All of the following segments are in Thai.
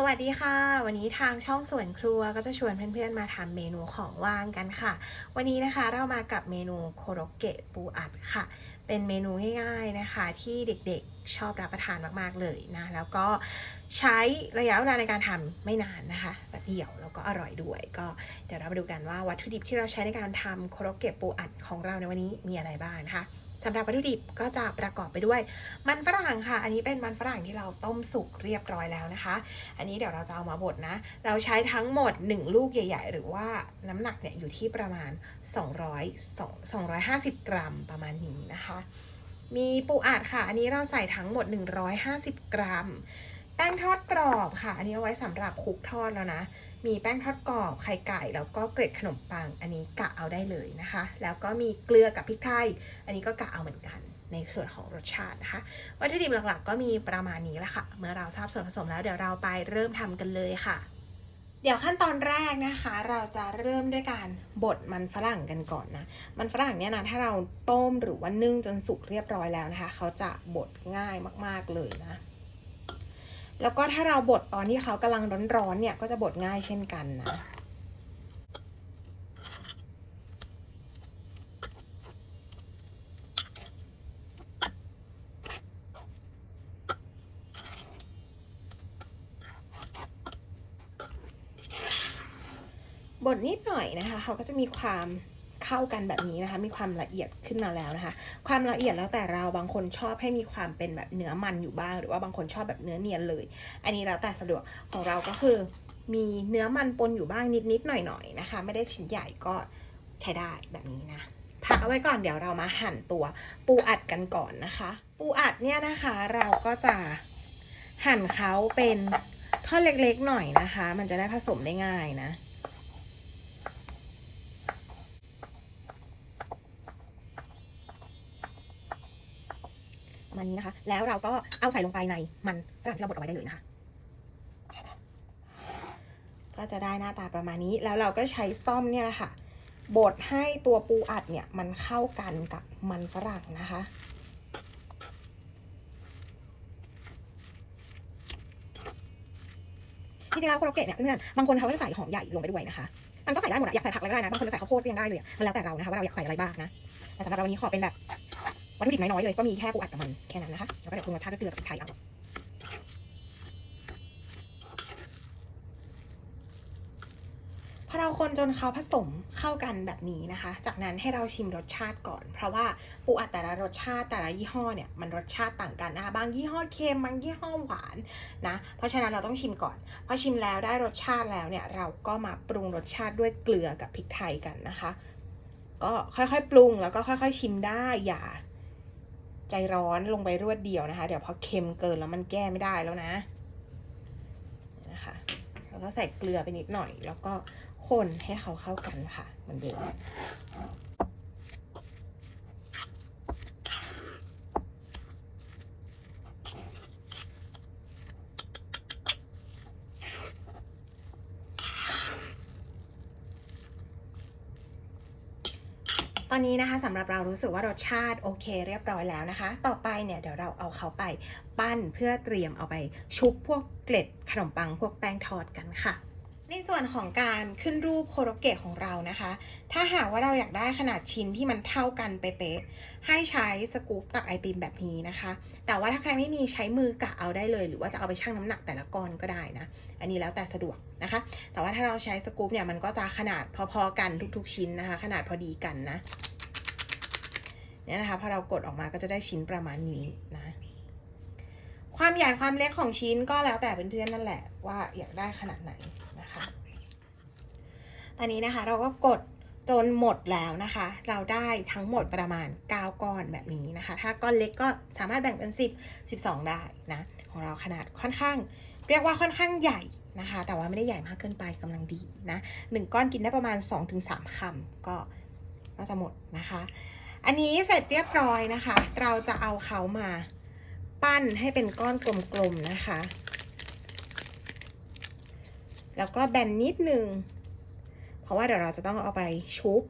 สวัสดีค่ะ วันนี้ทางช่องสวนครัวก็จะชวนเพื่อนๆมาทำเมนูของว่างกันค่ะ วันนี้นะคะเรามากับเมนูโคโรเกะปูอัดค่ะ เป็นเมนูง่ายๆนะคะ ที่เด็กๆชอบรับประทานมากๆเลยนะ แล้วก็ใช้ระยะเวลาในการทำไม่นานนะคะแบบเดียวแล้วก็อร่อยด้วย ก็เดี๋ยวเรามาดูกันว่าวัตถุดิบที่เราใช้ในการทำโคโรเกะปูอัดของเราในวันนี้มีอะไรบ้างนะคะ สำหรับวัตถุดิบก็จะประกอบไปด้วยมันฝรั่งค่ะ อันนี้เป็นมันฝรั่งที่เราต้มสุกเรียบร้อยแล้วนะคะ อันนี้เดี๋ยวเราจะเอามาบดนะ เราใช้ทั้งหมด 1 ลูกใหญ่ ๆ หรือว่าน้ำหนักเนี่ยอยู่ที่ประมาณ 200 250 กรัมประมาณนี้นะคะ มีปูอัดค่ะ อันนี้เราใส่ทั้งหมด 150 กรัม แป้งทอดกรอบค่ะ อันนี้เอาไว้สำหรับคลุกทอดแล้วนะ มีแป้งทอดกรอบไข่ไก่แล้วก็เกล็ดขนมปัง อันนี้กะเอาได้เลยนะคะ แล้วก็มีเกลือกับพริกไทย อันนี้ก็กะเอาเหมือนกันในส่วนของรสชาตินะคะ วัตถุดิบหลักๆ ก็มีประมาณนี้แหละค่ะ เมื่อเราทราบส่วนผสมแล้วเดี๋ยวเราไปเริ่มทำกันเลยค่ะ เดี๋ยวขั้นตอนแรกนะคะ เราจะเริ่มด้วยการบดมันฝรั่งกันก่อนนะ มันฝรั่งเนี่ยนะถ้าเราต้มหรือว่านึ่งจนสุกเรียบร้อยแล้วนะคะ เขาจะบดง่ายมากๆเลยนะ แล้วก็ถ้าเราบดตอนที่เขากำลังร้อนๆเนี่ยก็จะบดง่ายเช่นกันนะบดนิดหน่อยนะคะ เขาก็จะมีความ เข้ากันแบบนี้นะคะ มีความละเอียดขึ้นมาแล้วนะคะ ความละเอียดแล้วแต่เราบางคนชอบให้มีความเป็นแบบเนื้อมันอยู่บ้าง หรือว่าบางคนชอบแบบเนื้อเนียนเลย อันนี้แล้วแต่สะดวกของเราก็คือ มีเนื้อมันปนอยู่บ้างนิดๆหน่อยๆนะคะ ไม่ได้ชิ้นใหญ่ก็ใช้ได้แบบนี้นะพักเอาไว้ก่อนเดี๋ยวเรามาหั่นตัวปูอัดกันก่อนนะคะ ปูอัดเนี่ยนะคะเราก็จะหั่นเขาเป็นท่อนเล็กๆหน่อยนะคะ มันจะได้ผสมได้ง่ายนะ ประ มานี้นะคะ แล้วเราก็เอาใส่ลงไปในมันฝรั่งที่เราบดเอาไว้ได้เลยนะคะ ก็จะได้หน้าตาประมาณนี้ แล้วเราก็ใช้ซ่อมเนี่ยค่ะ บดให้ตัวปูอัดเนี่ยมันเข้ากันกับมันฝรั่งนะคะที่จริงแล้วโคโรเกะเนี่ยเพื่อนบางคนเขาจะใส่หอมใหญ่ลงไปด้วยนะคะ มันก็ใส่ได้หมดอะอยากใส่ผักอะไรก็ได้นะ บางคนจะใส่ข้าวโพดก็ยังได้เลย มันแล้วแต่เรานะคะว่าเราอยากใส่อะไรบ้างนะ แต่สำหรับเราวันนี้ขอเป็นแบบ วัตถุดิบน้อยๆเลยก็มีแค่ปูอัดกับมันแค่นั้นนะคะแล้วก็เดี๋ยวปรุงรสชาติด้วยเกลือกับพริกไทยเอาพอเราคนจนเขาผสมเข้ากันแบบนี้นะคะ จากนั้นให้เราชิมรสชาติก่อน เพราะว่าปูอัดแต่ละรสชาติแต่ละยี่ห้อเนี่ยมันรสชาติต่างกันนะคะ บางยี่ห้อเค็มบางยี่ห้อหวานนะ เพราะฉะนั้นเราต้องชิมก่อน พอชิมแล้วได้รสชาติแล้วเนี่ยเราก็มาปรุงรสชาติด้วยเกลือกับพริกไทยกันนะคะ ก็ค่อยๆปรุงแล้วก็ค่อยๆ ชิมได้อย่า ใจร้อนลงไปรวดเดียวนะคะ เดี๋ยวพอเค็มเกินแล้วมันแก้ไม่ได้แล้วนะนะคะแล้วก็ใส่เกลือไปนิดหน่อย แล้วก็คนให้เขาเข้ากันค่ะเหมือนเดิม ตอนนี้นะคะสำหรับเรารู้สึกว่ารสชาติโอเค เรียบร้อยแล้วนะคะ ต่อไปเนี่ยเดี๋ยวเราเอาเขาไปปั้นเพื่อเตรียมเอาไปชุบพวกเกล็ดขนมปังพวกแป้งทอดกันค่ะ ในส่วนของการขึ้นรูปโคโรเกะของเรานะคะ ถ้าหากว่าเราอยากได้ขนาดชิ้นที่มันเท่ากันเป๊ะๆ ให้ใช้สกู๊ปตักไอติมแบบนี้นะคะ แต่ว่าถ้าใครไม่มีใช้มือกะเอาได้เลย หรือว่าจะเอาไปชั่งน้ำหนักแต่ละก้อนก็ได้นะ อันนี้แล้วแต่สะดวกนะคะ แต่ว่าถ้าเราใช้สกู๊ปเนี่ยมันก็จะขนาดพอๆกันทุกๆชิ้นนะคะ ขนาดพอดีกันนะ เนี่ยนะคะพอเรากดออกมาก็จะได้ชิ้นประมาณนี้นะความใหญ่ความเล็กของชิ้นก็แล้วแต่เพื่อนๆนั่นแหละว่าอยากได้ขนาดไหน ตอนนี้นะคะเราก็กดจนหมดแล้วนะคะ เราได้ทั้งหมดประมาณ 9 ก้อนแบบนี้นะคะ ถ้าก้อนเล็กก็สามารถแบ่งเป็น 10 12 ได้นะ ของเราขนาดค่อนข้าง เรียกว่าค่อนข้างใหญ่นะคะ แต่ว่าไม่ได้ใหญ่มากเกินไปกำลังดีนะหนึ่งก้อนกินได้ประมาณ 2-3คำก็ก็จะหมดนะคะ อันนี้เสร็จเรียบร้อยนะคะ เราจะเอาเขามาปั้นให้เป็นก้อนกลมๆนะคะ แล้วก็แบนนิดนึง เพราะว่าเดี๋ยวเราจะต้องเอาไปชุบ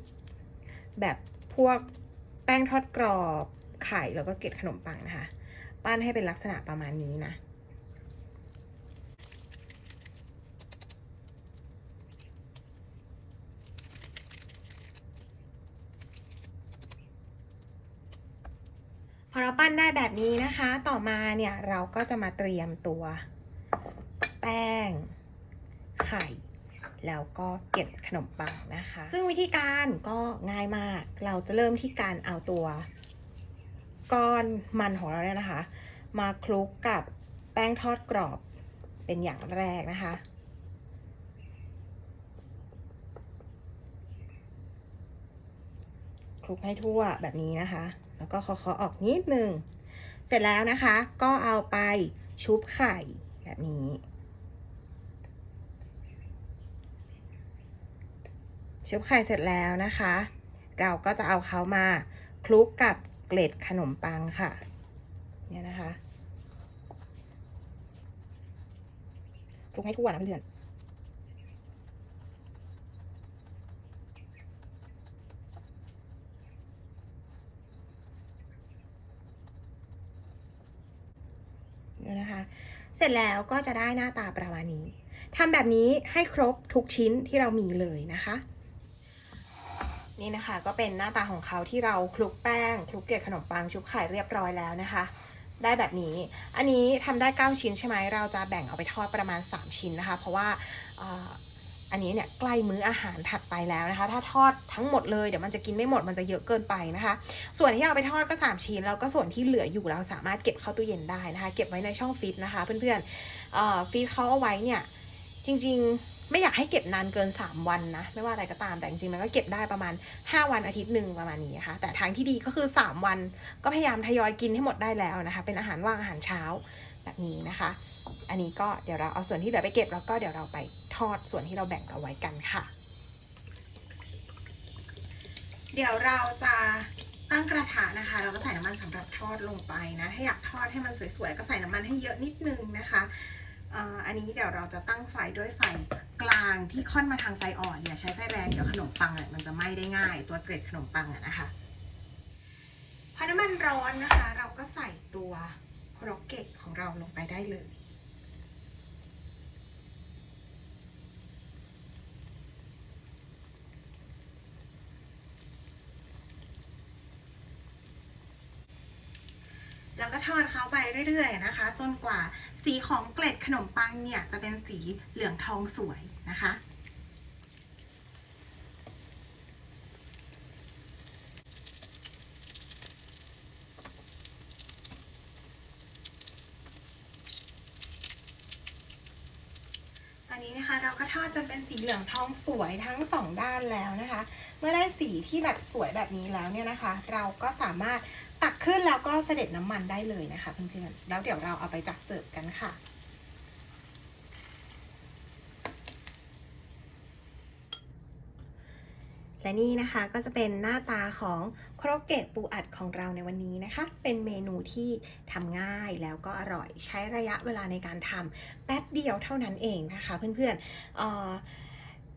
แบบพวกแป้งทอดกรอบไข่แล้วก็เกล็ดขนมปังนะคะ ปั้นให้เป็นลักษณะประมาณนี้นะพอเราปั้นได้แบบนี้นะคะ ต่อมาเนี่ยเราก็จะมาเตรียมตัว แป้งไข่ แล้วก็เกล็ดขนมปังนะคะ ซึ่งวิธีการก็ง่ายมาก เราจะเริ่มที่การเอาตัว ก้อนมันของเราเนี่ยนะคะ มาคลุกกับแป้งทอดกรอบเป็นอย่างแรกนะคะคลุกให้ทั่วแบบนี้นะคะ แล้วก็เคาะๆออกนิดนึง เสร็จแล้วนะคะ ก็เอาไปชุบไข่แบบนี้ ชุบไข่เสร็จแล้วนะคะ เราก็จะเอาเขามาคลุกกับเกล็ดขนมปังค่ะ เนี่ยนะคะคลุกให้ทั่วนะเพื่อนเนี่ยนะคะเสร็จแล้วก็จะได้หน้าตาประมาณนี้ทำแบบนี้ให้ครบทุกชิ้นที่เรามีเลยนะคะ นี่นะคะก็เป็นหน้าตาของเขาที่เราคลุกแป้งคลุกเกล็ดขนมปังชุบไข่เรียบร้อยแล้วนะคะ ได้แบบนี้ อันนี้ทำได้ 9 ชิ้นใช่ไหมเราจะแบ่งเอาไปทอดประมาณ 3 ชิ้นนะคะ เพราะว่าอันนี้เนี่ยใกล้มื้ออาหารถัดไปแล้วนะคะ ถ้าทอดทั้งหมดเลยเดี๋ยวมันจะกินไม่หมดมันจะเยอะเกินไปนะคะ ส่วนที่เอาไปทอดก็ 3 ชิ้นแล้วก็ส่วนที่เหลืออยู่เราสามารถเก็บเข้าตู้เย็นได้นะคะ เก็บไว้ในช่องฟรีซนะคะ เพื่อนๆฟรีซเขาเอาไว้เนี่ยจริงๆ ไม่อยากให้เก็บนานเกิน 3 วันนะ ไม่ว่าอะไรก็ตามแต่จริงๆมันก็เก็บได้ประมาณ 5 วันอาทิตย์หนึ่งประมาณนี้นะคะแต่ทางที่ดีก็คือ 3 วันก็พยายามทยอยกินให้หมดได้แล้วนะคะ เป็นอาหารว่างอาหารเช้าแบบนี้นะคะ อันนี้ก็เดี๋ยวเราเอาส่วนที่เหลือไปเก็บแล้วก็เดี๋ยวเราไปทอดส่วนที่เราแบ่งเอาไว้กันค่ะ เดี๋ยวเราจะตั้งกระทะนะคะ เราก็ใส่น้ำมันสำหรับทอดลงไปนะถ้าอยากทอดให้มันสวยๆก็ใส่น้ำมันให้เยอะนิดนึงนะคะอันนี้เดี๋ยวเราจะตั้งไฟด้วยไฟ กลางที่ค่อนมาทางไฟอ่อนอย่าใช้ไฟแรงเดี๋ยวขนมปังอะมันจะไหม้ได้ง่าย ตัวเกล็ดขนมปังอะนะคะพอน้ำมันร้อนนะคะ เราก็ใส่ตัวโครกเกตของเราลงไปได้เลยแล้วก็ทอดเขาไปเรื่อยๆนะคะ จนกว่า สีของเกล็ดขนมปังเนี่ยจะเป็นสีเหลืองทองสวยนะคะ ตอนนี้นะคะเราก็ทอดจนเป็นสีเหลืองทองสวยทั้งสองด้านแล้วนะคะ เมื่อได้สีที่แบบสวยแบบนี้แล้วเนี่ยนะคะ เราก็สามารถตัก ขึ้นแล้วก็เสด็จน้ำมันได้เลยนะคะเพื่อนๆแล้วเดี๋ยวเราเอาไปจัดเสิร์ฟกันค่ะและนี่นะคะก็จะเป็นหน้าตาของโครกเกตปูอัดของเราในวันนี้นะคะ เป็นเมนูที่ทำง่ายแล้วก็อร่อยใช้ระยะเวลาในการทำแป๊บเดียวเท่านั้นเองนะคะ เพื่อนๆ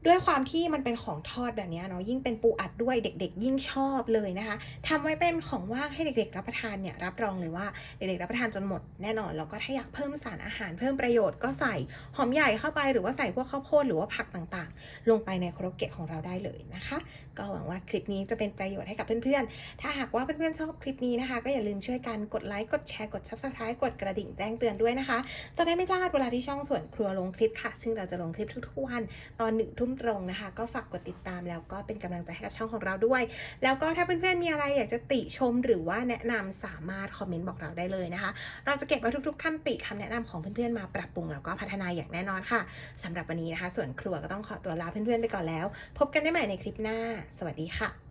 ด้วยความที่มันเป็นของทอดแบบนี้เนาะยิ่งเป็นปูอัดด้วยเด็ก ๆ ยิ่งชอบเลยนะคะทำไว้เป็นของว่างให้เด็กๆรับประทานเนี่ยรับรองเลยว่าเด็กๆรับประทานจนหมดแน่นอนแล้วก็ถ้าอยากเพิ่มสารอาหารเพิ่มประโยชน์ก็ใส่หอมใหญ่เข้าไปหรือว่าใส่พวกข้าวโพดหรือว่าผักต่างๆ ลงไปในโครกเกตของเราได้เลยนะคะ ก็หวังว่าคลิปนี้จะเป็นประโยชน์ให้กับเพื่อนๆถ้าหากว่าเพื่อนๆชอบคลิปนี้นะคะ ก็อย่าลืมช่วยกันกดไลค์กดแชร์กด subscribe กดกระดิ่งแจ้งเตือนด้วยนะคะ จะได้ไม่พลาดเวลาที่ช่องส่วนครัวลงคลิปค่ะ ซึ่งเราจะลงคลิปทุกๆวันตอนหนึ่งทุ่มตรงนะคะ ก็ฝากกดติดตามแล้วก็เป็นกำลังใจให้กับช่องของเราด้วย แล้วก็ถ้าเพื่อนๆมีอะไรอยากจะติชมหรือว่าแนะนำสามารถคอมเมนต์บอกเราได้เลยนะคะ เราจะเก็บเอาทุกๆคำติคำแนะนำของเพื่อนๆมาปรับปรุงแล้วก็พัฒนาอย่างแน่นอนค่ะสำหรับวันนี้นะคะ ส่วนครัวก็ต้องขอตัวลาเพื่อนๆไปก่อนแล้ว พบกันได้ใหม่ในคลิปหน้า สวัสดีค่ะ